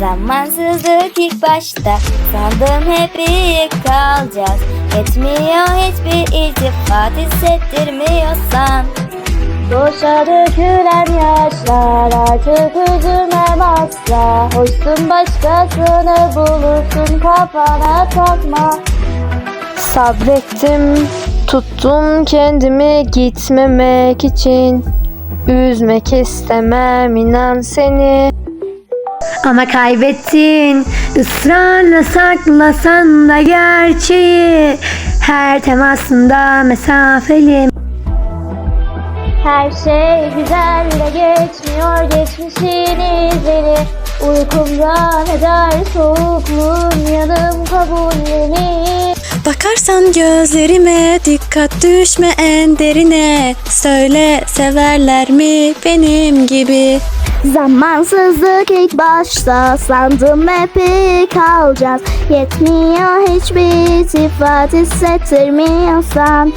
Zamansızlık ilk başta. Sandım hep iyi kalacağız Yetmiyor hiçbir iltifat hissettirmiyorsan. Boşa dökülen yaşlar artık üzülmem asla. Hoşsun başkasını bulursun kafana takma Sabrettim, tuttum kendimi gitmemek için. Üzmek istemem inan seni. Ama kaybettin. Israrla saklasan da gerçeği. Her temasında mesafeli. Her şey güzel de geçmiyor geçmişin izleri. Uykumda ne der soğukluğun yanım kabullenir Bakarsan gözlerime dikkat düşme en derine. Söyle severler mi benim gibi Zamansızlık ilk başta sandım hep iyi kalacağız Yetmiyor hiçbir iltifat hissettirmiyorsan.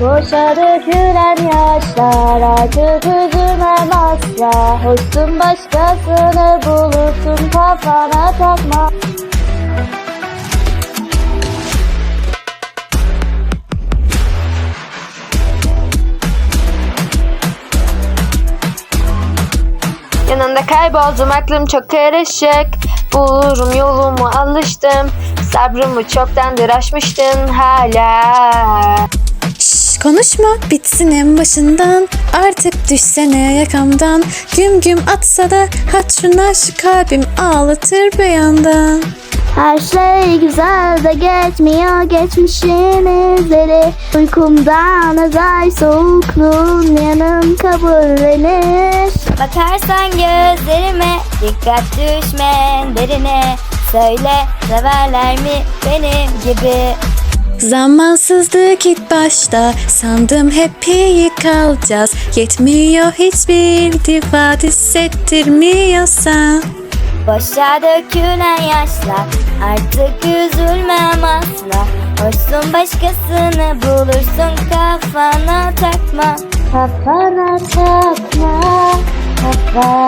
Boşa dökülen yaşlar artık üzülmem asla Hoşsun başkasını bulursun kafana takma Yanında kayboldum aklım çok karışık. Bulurum yolumu alıştım. Sabrımı çoktandır aşmıştın hala. Şş, konuşma bitsin en başından Artık düşsene yakamdan Güm güm atsa da hatırına şu kalbim ağlatır bir yandan Şey güzel de geçmiyor geçmişin izleri. Uykumdan özel soğukluğun yanım kabullenir. Bakarsan gözlerime dikkat düşme derine. Söyle severler mi benim gibi? Zamansızlık ilk başta Sandım hep iyi kalacağız. Yetmiyor hiçbir iltifat hissettirmiyorsan. Boşa dökülen yaşlar artık üzülmem asla. Hoşsun başkasını bulursun kafana takma. Kafana takma Kafana